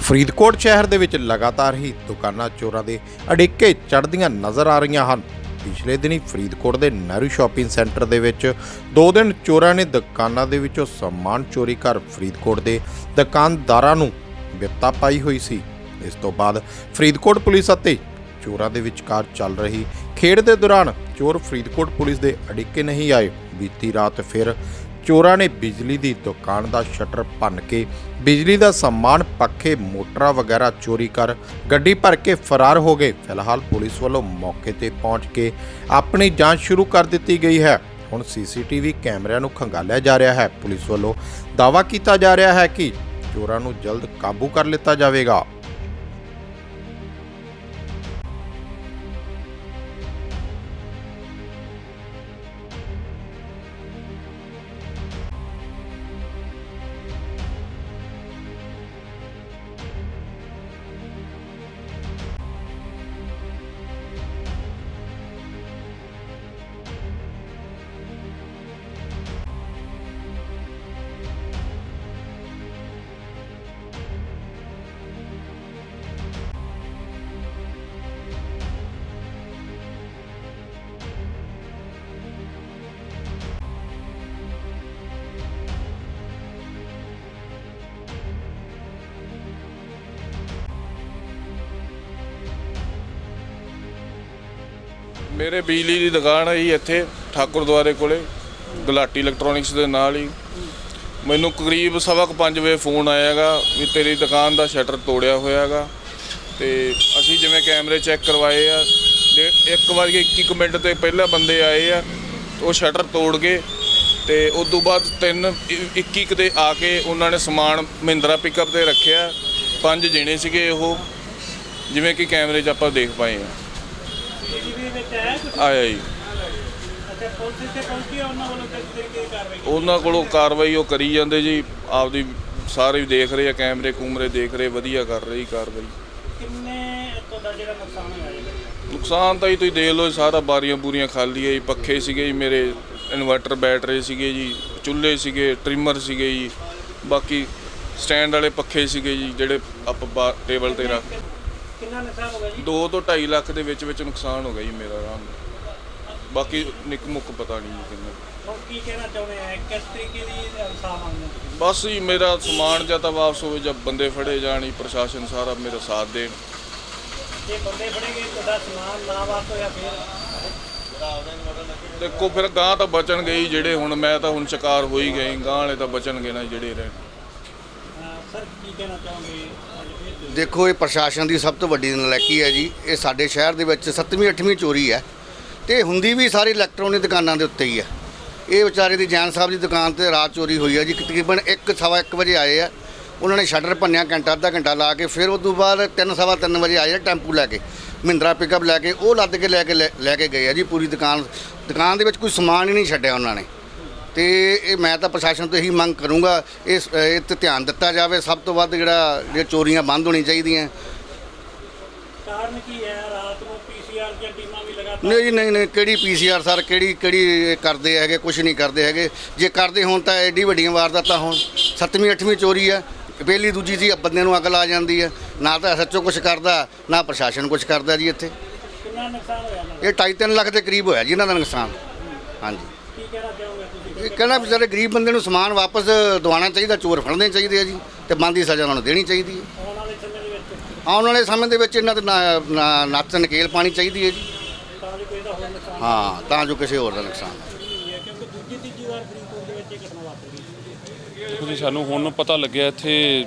ਫਰੀਦਕੋਟ ਸ਼ਹਿਰ ਦੇ ਵਿੱਚ ਲਗਾਤਾਰ ਹੀ ਦੁਕਾਨਾਂ ਚੋਰਾਂ ਦੇ ਅੜਿੱਕੇ ਚੜ੍ਹਦੀਆਂ ਨਜ਼ਰ ਆ ਰਹੀਆਂ ਹਨ। ਪਿਛਲੇ ਦਿਨੀ ਫਰੀਦਕੋਟ ਦੇ ਨਹਿਰੂ ਸ਼ਾਪਿੰਗ ਸੈਂਟਰ ਦੇ ਵਿੱਚ ਦੋ ਦਿਨ ਚੋਰਾਂ ਨੇ ਦੁਕਾਨਾਂ ਦੇ ਵਿੱਚੋਂ ਸਮਾਨ ਚੋਰੀ ਕਰ ਫਰੀਦਕੋਟ ਦੇ ਦੁਕਾਨਦਾਰਾਂ ਨੂੰ ਬਿਪਤਾ ਪਾਈ ਹੋਈ ਸੀ। ਇਸ ਤੋਂ ਬਾਅਦ ਫਰੀਦਕੋਟ ਪੁਲਿਸ ਅਤੇ ਚੋਰਾਂ ਦੇ ਵਿਚਕਾਰ ਚੱਲ ਰਹੀ ਖੇਡ ਦੇ ਦੌਰਾਨ ਚੋਰ ਫਰੀਦਕੋਟ ਪੁਲਿਸ ਦੇ ਅੜਿੱਕੇ ਨਹੀਂ ਆਏ। ਬੀਤੀ ਰਾਤ ਫਿਰ ਚੋਰਾਂ ਨੇ ਬਿਜਲੀ ਦੀ ਦੁਕਾਨ ਦਾ ਸ਼ਟਰ ਭੰਨ ਕੇ ਬਿਜਲੀ ਦਾ ਸਮਾਨ, ਪੱਖੇ, ਮੋਟਰਾਂ ਵਗੈਰਾ ਚੋਰੀ ਕਰ ਗੱਡੀ ਭਰ ਕੇ ਫਰਾਰ ਹੋ ਗਏ। ਫਿਲਹਾਲ ਪੁਲਿਸ ਵੱਲੋਂ ਮੌਕੇ ਤੇ ਪਹੁੰਚ ਕੇ ਆਪਣੀ ਜਾਂਚ ਸ਼ੁਰੂ ਕਰ ਦਿੱਤੀ ਗਈ ਹੈ। ਹੁਣ ਸੀਸੀਟੀਵੀ ਕੈਮਰਿਆਂ ਨੂੰ ਖੰਗਾਲਿਆ ਜਾ ਰਿਹਾ ਹੈ। ਪੁਲਿਸ ਵੱਲੋਂ ਦਾਅਵਾ ਕੀਤਾ ਜਾ ਰਿਹਾ ਹੈ ਕਿ ਚੋਰਾਂ ਨੂੰ ਜਲਦ ਕਾਬੂ ਕਰ ਲਿੱਤਾ ਜਾਵੇਗਾ। ਮੇਰੇ ਬਿਜਲੀ ਦੀ ਦੁਕਾਨ ਹੈ ਜੀ ਇੱਥੇ ਠਾਕੁਰ ਦੁਆਰੇ ਕੋਲੇ, ਗੁਲਾਟੀ ਇਲੈਕਟ੍ਰੋਨਿਕਸ ਦੇ ਨਾਲ ਹੀ। ਮੈਨੂੰ ਕਰੀਬ ਸਵਾ ਕੁ ਪੰਜ ਵਜੇ ਫੋਨ ਆਇਆਗਾ ਵੀ ਤੇਰੀ ਦੁਕਾਨ ਦਾ ਸ਼ਟਰ ਤੋੜਿਆ ਹੋਇਆਗਾ ਤੇ ਅਸੀਂ ਜਿਵੇਂ ਕੈਮਰੇ ਚੈੱਕ ਕਰਵਾਏ ਆ ਤੇ 1 ਵਜੇ 21 ਮਿੰਟ ਤੇ ਪਹਿਲਾਂ ਬੰਦੇ ਆਏ ਆ, ਉਹ ਸ਼ਟਰ ਤੋੜ ਗਏ ਤੇ ਉਸ ਤੋਂ ਬਾਅਦ 3 21 ਤੇ ਆ ਕੇ ਉਹਨਾਂ ਨੇ ਸਮਾਨ ਮਹਿੰਦਰਾ ਪਿਕਅਪ ਤੇ ਰੱਖਿਆ। ਪੰਜ ਜਣੇ ਸੀਗੇ ਉਹ, ਜਿਵੇਂ ਕਿ ਕੈਮਰੇ 'ਚ ਆਪਾਂ ਦੇਖ ਪਾਏ ਆ। ਵਿੱਚ ਆਇਆ ਜੀ। ਅੱਛਾ ਪੁਲਿਸ ਇੱਥੇ ਪਹੁੰਚੀ ਆ ਉਹਨਾਂ ਵੱਲੋਂ ਕਿਸ ਤਰੀਕੇ ਦੀ ਕਾਰਵਾਈ? ਉਹਨਾਂ ਕੋਲੋਂ ਕਾਰਵਾਈ ਉਹ ਕਰੀ ਜਾਂਦੇ ਜੀ ਆਪਦੀ ਸਾਰੇ ਦੇਖ ਰਹੇ ਆ ਕੈਮਰੇ ਕੂਮਰੇ ਦੇਖ ਰਹੇ ਵਧੀਆ ਕਰ ਰਹੀ ਕਾਰਵਾਈ। ਕਿੰਨੇ ਤੁਹਾਡਾ ਜਿਹੜਾ ਨੁਕਸਾਨ ਹੋਇਆ ਜੀ? ਨੁਕਸਾਨ ਤਾਂ ਜੀ ਤੁਸੀਂ ਦੇਖ ਲਓ ਸਾਰਾ ਬਾਰੀਆਂ ਬੂਰੀਆਂ ਖਾਲੀ ਹੈ ਜੀ ਪੱਖੇ ਸੀਗੇ ਜੀ ਮੇਰੇ ਇਨਵਰਟਰ ਬੈਟਰੀ ਸੀਗੇ ਜੀ ਚੁੱਲ੍ਹੇ ਸੀਗੇ ਟ੍ਰਿਮਰ ਸੀਗੇ ਜੀ ਬਾਕੀ ਸਟੈਂਡ ਵਾਲੇ ਪੱਖੇ ਸੀਗੇ ਜੀ ਜਿਹੜੇ ਆਪਾਂ ਟੇਬਲ ਤੇ ਰੱਖ ਕਿੰਨਾ ਨੁਕਸਾਨ ਹੋ ਗਿਆ ਜੀ? 2 ਤੋਂ 2.5 ਲੱਖ ਦੇ ਵਿੱਚ ਵਿੱਚ ਨੁਕਸਾਨ ਹੋ ਗਿਆ ਜੀ ਮੇਰਾ ਆਰਾਮ। ਨਾਲ ਬਾਕੀ ਨਿੱਕ ਮੁੱਕ ਪਤਾ ਨਹੀਂ ਜੀ ਕਿੰਨਾ। ਹੁਣ ਕੀ ਕਹਿਣਾ ਚਾਹੁੰਦੇ ਆ? ਕਿਸ ਤਰੀਕੇ ਦੀ ਇਨਸਾਫ ਮੰਗਦੇ ਤੁਸੀਂ? ਬਸ ਜੀ ਮੇਰਾ ਸਮਾਨ ਜਾਂ ਤਾਂ ਵਾਪਸ ਹੋਵੇ ਜਾਂ ਬੰਦੇ ਫੜੇ ਜਾਣ ਪ੍ਰਸ਼ਾਸਨ ਸਾਰਾ ਮੇਰਾ ਸਾਥ ਦੇਣ। ਜੇ ਬੰਦੇ ਫੜੇਗੇ ਤੁਹਾਡਾ ਸਮਾਨ ਨਾ ਵਾਪਸ ਹੋਇਆ ਫਿਰ? ਦੇਖੋ ਫਿਰ ਗਾਂ ਤਾਂ ਬਚਣਗੇ ਹੀ ਜਿਹੜੇ ਹੁਣ ਮੈਂ ਤਾਂ ਹੁਣ ਸ਼ਿਕਾਰ ਹੋ ਹੀ ਗਏ ਗਾਂ ਵਾਲੇ ਤਾਂ ਬਚਣਗੇ ਨਾ ਜਿਹੜੇ ਰਹਿਣ। ਅਹ ਸਰ ਕਹਿਣਾ ਚਾਹੋਗੇ? ਦੇਖੋ, ਇਹ ਪ੍ਰਸ਼ਾਸਨ ਦੀ ਸਭ ਤੋਂ ਵੱਡੀ ਨਲਾਇਕੀ ਹੈ ਜੀ। ਇਹ ਸਾਡੇ ਸ਼ਹਿਰ ਦੇ ਵਿੱਚ 7ਵੀਂ 8ਵੀਂ ਚੋਰੀ ਹੈ ਤੇ ਹੁੰਦੀ ਵੀ ਸਾਰੀ ਇਲੈਕਟ੍ਰੋਨਿਕ ਦੁਕਾਨਾਂ ਦੇ ਉੱਤੇ ਹੀ ਹੈ। ਇਹ ਵਿਚਾਰੇ ਦੀ ਜੈਨ ਸਾਹਿਬ ਦੀ ਦੁਕਾਨ ਤੇ ਰਾਤ ਚੋਰੀ ਹੋਈ ਹੈ ਜੀ। ਤਕਰੀਬਨ 1 ਸਵਾ 1 ਵਜੇ ਆਏ ਆ। ਉਹਨਾਂ ਨੇ ਸ਼ਟਰ ਭੰਨਿਆ, ਘੰਟਾ, ਅੱਧਾ ਘੰਟਾ ਲਾ ਕੇ ਫਿਰ ਉਸ ਤੋਂ ਬਾਅਦ 3 ਸਵਾ 3 ਵਜੇ ਆਏ ਆ ਟੈਂਪੂ ਲੈ ਕੇ। ਮਹਿੰਦਰਾ ਪਿਕਅਪ ਲੈ ਕੇ, ਉਹ ਲੱਦ ਕੇ ਲੈ ਕੇ ਲੈ ਲੈ ਕੇ ਗਏ ਆ ਜੀ ਪੂਰੀ ਦੁਕਾਨ। ਦੁਕਾਨ ਦੇ ਵਿੱਚ ਕੋਈ ਸਮਾਨ ਹੀ ਨਹੀਂ ਛੱਡਿਆ ਉਹਨਾਂ ਨੇ। ਤੇ ਇਹ ਮੈਂ ਤਾਂ ਪ੍ਰਸ਼ਾਸਨ ਤੋਂ ਇਹੀ ਮੰਗ ਕਰੂੰਗਾ ਇਸ ਇਹ ਤੇ ਧਿਆਨ ਦਿੱਤਾ ਜਾਵੇ ਸਭ ਤੋਂ ਵੱਧ ਜਿਹੜਾ ਇਹ ਚੋਰੀਆਂ ਬੰਦ ਹੋਣੀ ਚਾਹੀਦੀਆਂ। ਕਾਰਨ ਕੀ ਹੈ? ਰਾਤ ਨੂੰ ਪੀਸੀਆਰ ਦੀਆਂ ਟੀਮਾਂ ਵੀ ਲਗਾਤਾਰ ਨਹੀਂ ਜੀ ਨਹੀਂ ਨਹੀਂ ਕਿਹੜੀ ਪੀਸੀਆਰ ਸਰ ਕਿਹੜੀ ਕਿਹੜੀ ਕਰਦੇ ਹੈਗੇ ਕੁਝ ਨਹੀਂ ਕਰਦੇ ਹੈਗੇ। ਜੇ ਕਰਦੇ ਹੋਣ ਤਾਂ ਐਡੀ ਵੱਡੀਆਂ ਵਾਰਦਾਤਾਂ ਹੋਣ। ਸੱਤਵੀਂ ਅੱਠਵੀਂ ਚੋਰੀ ਹੈ। ਪਹਿਲੀ ਦੂਜੀ ਸੀ ਬੰਦੇ ਨੂੰ ਅਕਲ ਆ ਜਾਂਦੀ ਹੈ। ਨਾ ਤਾਂ ਐਸਐਚਓ ਕੁਝ ਕਰਦਾ ਨਾ ਪ੍ਰਸ਼ਾਸਨ ਕੁਝ ਕਰਦਾ ਜੀ ਇੱਥੇ। ਕਿੰਨਾ ਨੁਕਸਾਨ ਹੋਇਆ ਇਹ 2.5 ਲੱਖ ਦੇ ਕਰੀਬ ਹੋਇਆ ਜੀ ਇਹਨਾਂ ਦਾ ਨੁਕਸਾਨ। ਹਾਂਜੀ। ਕੀ ਕਹਿਣਾ ਚਾਹੋਗੇ? ਤੁਸੀਂ ਇਹ ਕਹਿੰਦਾ ਸਾਰੇ, ਗਰੀਬ ਬੰਦੇ ਨੂੰ ਸਮਾਨ ਵਾਪਸ ਦਿਵਾਉਣਾ ਚਾਹੀਦਾ, ਚੋਰ ਫੜਨੇ ਚਾਹੀਦੇ ਆ ਜੀ, ਤੇ ਬੰਦੀ ਸਜ਼ਾ ਉਹਨਾਂ ਨੂੰ ਦੇਣੀ ਚਾਹੀਦੀ ਹੈ। ਆਉਣ ਵਾਲੇ ਸਮੇਂ ਦੇ ਵਿੱਚ ਆਉਣ ਵਾਲੇ ਸਮੇਂ ਦੇ ਵਿੱਚ ਇਹਨਾਂ ਤੇ ਨਾ- ਨਾ- ਨੱਥ ਨਕੇਲ ਪਾਣੀ ਚਾਹੀਦੀ ਹੈ ਜੀ। ਤਾਂ ਜੋ ਕੋਈ ਦਾ ਹੋਰ ਨੁਕਸਾਨ ਹਾਂ, ਤਾਂ ਜੋ ਕਿਸੇ ਹੋਰ ਦਾ ਨੁਕਸਾਨ ਨਾ ਨਹੀਂ ਹੈ ਕਿਉਂਕਿ ਦੂਜੀ ਤੀਜੀ ਵਾਰ ਫਰੀਦਕੋਟ ਦੇ ਵਿੱਚ ਇਹ ਘਟਨਾ ਵਾਪਰ ਦੇਖੋ ਜੀ, ਸਾਨੂੰ ਹੁਣ ਪਤਾ ਲੱਗਿਆ ਇੱਥੇ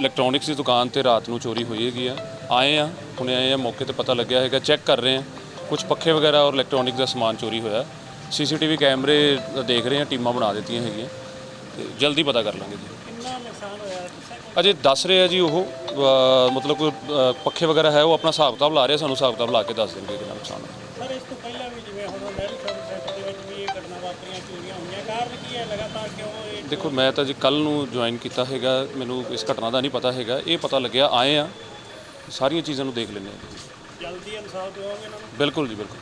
ਇਲੈਕਟ੍ਰੋਨਿਕਸ ਦੀ ਦੁਕਾਨ ਤੇ ਰਾਤ ਨੂੰ ਚੋਰੀ ਹੋਈ ਹੈਗੀ ਆ। ਆਏ ਆ, ਹੁਣੇ ਆਏ ਆ, ਮੌਕੇ ਤੇ ਪਤਾ ਲੱਗਿਆ ਹੈਗਾ, ਚੈੱਕ ਕਰ ਰਹੇ ਆ। ਕੁਝ ਪੱਖੇ ਵਗੈਰਾ ਔਰ ਇਲੈਕਟ੍ਰੋਨਿਕ ਦਾ ਸਮਾਨ ਚੋਰੀ ਹੋਇਆ। ਸੀਸੀਟੀਵੀ ਕੈਮਰੇ ਦੇਖ ਰਹੇ ਆ ਟੀਮਾਂ ਬਣਾ ਦਿੱਤੀਆਂ ਹੈਗੀਆਂ। ਤੇ ਜਲਦੀ ਪਤਾ ਕਰ ਲਾਂਗੇ ਜੀ। ਕਿੰਨਾ ਨੁਕਸਾਨ ਹੋਇਆ ਦੱਸਿਆ ਅਜੇ ਦੱਸ ਰਹੇ ਆ ਜੀ ਉਹ ਅ, ਮਤਲਬ ਕੋਈ ਅ, ਪੱਖੇ ਵਗੈਰਾ ਹੈ ਉਹ ਆਪਣਾ ਹਿਸਾਬ ਕਿਤਾਬ ਲਾ ਰਹੇ ਆ, ਸਾਨੂੰ ਹਿਸਾਬ ਕਿਤਾਬ ਲਾ ਕੇ ਦੱਸ ਦੇਣਗੇ ਕਿੰਨਾ ਨੁਕਸਾਨ ਹੈ ਸਰ ਇਸ ਤੋਂ ਪਹਿਲਾਂ ਵੀ ਜਿਵੇਂ ਹੁਣ ਨਹਿਰੂ ਸ਼ਾਪਿੰਗ ਸੈਂਟਰ ਦੇ ਵਿੱਚ ਵੀ ਇਹ ਘਟਨਾ ਵਾਪਰੀਆਂ ਚੋਰੀਆਂ ਹੋਈਆਂ ਕਾਰਨ ਕੀ ਹੈ ਲਗਾਤਾਰ ਕਿਉਂ ਇਹ ਦੇਖੋ ਮੈਂ ਤਾਂ ਜੀ ਕੱਲ ਨੂੰ ਜੁਆਇਨ ਕੀਤਾ ਹੈਗਾ ਮੈਨੂੰ ਇਸ ਘਟਨਾ ਦਾ ਨਹੀਂ ਪਤਾ ਹੈਗਾ। ਇਹ ਪਤਾ ਲੱਗਿਆ ਆਏ ਆ ਸਾਰੀਆਂ ਚੀਜ਼ਾਂ ਨੂੰ ਦੇਖ ਲੈਂਦੇ ਆ। ਜਲਦੀ ਇਨਸਾਫ ਦਿਵਾਓਗੇ ਇਹਨਾਂ ਨੂੰ? ਬਿਲਕੁਲ ਜੀ ਬਿਲਕੁਲ।